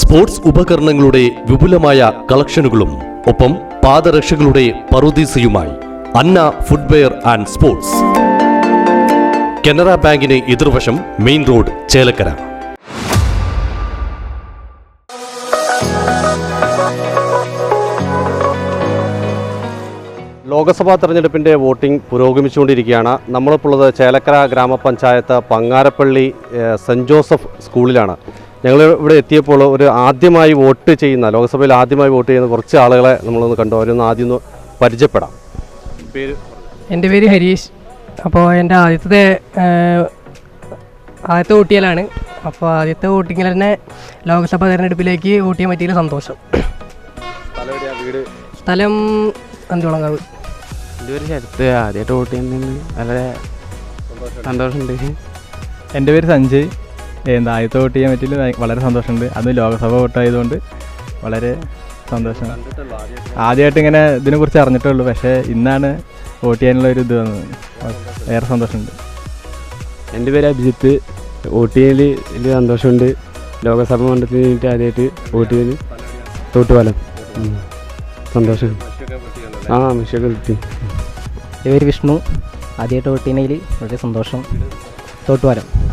Sports ഉപകരണങ്ങളുടെ വിപുലമായ കളക്ഷനുകളും ഒപ്പം പാദരക്ഷകളുടെ പറുദീസയുമായി Anna footwear and sports. Canara ബാങ്കിന് എതിർവശം മെയിൻ റോഡ് ചേലക്കര. ലോക്സഭാ തെരഞ്ഞെടുപ്പിന്റെ വോട്ടിംഗ് പുരോഗമിച്ചുകൊണ്ടിരിക്കുകയാണ്. നമ്മളിപ്പോൾ ഉള്ളത് ചേലക്കര ഗ്രാമപഞ്ചായത്ത് പങ്ങാരപ്പള്ളി സെന്റ് ജോസഫ് സ്കൂളിലാണ്. ഞങ്ങൾ ഇവിടെ എത്തിയപ്പോൾ ഒരു ആദ്യമായി വോട്ട് ചെയ്യുന്ന ലോക്സഭയിൽ ആദ്യമായി വോട്ട് ചെയ്യുന്ന കുറച്ച് ആളുകളെ നമ്മളൊന്ന് കണ്ടു. അവരൊന്ന് ആദ്യം ഒന്ന് പരിചയപ്പെടാം. പേര് എന്റെ പേര് ഹരീഷ്. അപ്പോൾ എന്റെ ആദ്യത്തെ ആദ്യത്തെ വോട്ടിയലാണ് അപ്പോൾ ആദ്യത്തെ വോട്ടിങ്ങിൽ തന്നെ ലോക്സഭാ തെരഞ്ഞെടുപ്പിലേക്ക് വോട്ട് ചെയ്യാൻ പറ്റിയ സന്തോഷം. വീട്? സ്ഥലം അന്തുളങ്ങാവ്. എന്റെ ഒരു ശരത്ത്. ആദ്യമായിട്ട് വോട്ട് ചെയ്യുന്നതിന് വളരെ സന്തോഷമുണ്ട്. എന്റെ പേര് സഞ്ജയ്. എന്താ ആദ്യത്തെ വോട്ട് ചെയ്യാൻ പറ്റില്ല വളരെ സന്തോഷമുണ്ട്. അത് ലോകസഭ വോട്ടായതുകൊണ്ട് വളരെ സന്തോഷം. ആദ്യമായിട്ട് ഇങ്ങനെ ഇതിനെക്കുറിച്ച് അറിഞ്ഞിട്ടേ ഉള്ളൂ പക്ഷേ ഇന്നാണ് വോട്ട് ചെയ്യാനുള്ള ഒരു ഇത് വന്നത്. ഏറെ സന്തോഷമുണ്ട്. എന്റെ പേര് അഭിജിത്ത്. വോട്ട് ചെയ്യൽ വലിയ സന്തോഷമുണ്ട്. ലോകസഭ മണ്ഡലത്തിന് വേണ്ടിയിട്ട് ആദ്യമായിട്ട് വോട്ട് ചെയ്തത് തോട്ടുപാലം. സന്തോഷം. ആ മിഷൊക്കെ കിട്ടി എന്റെ പേര് വിഷ്ണു. ആദ്യമായിട്ട് വോട്ട് ചെയ്യണമെങ്കിൽ വളരെ സന്തോഷം. തോട്ടുവാരം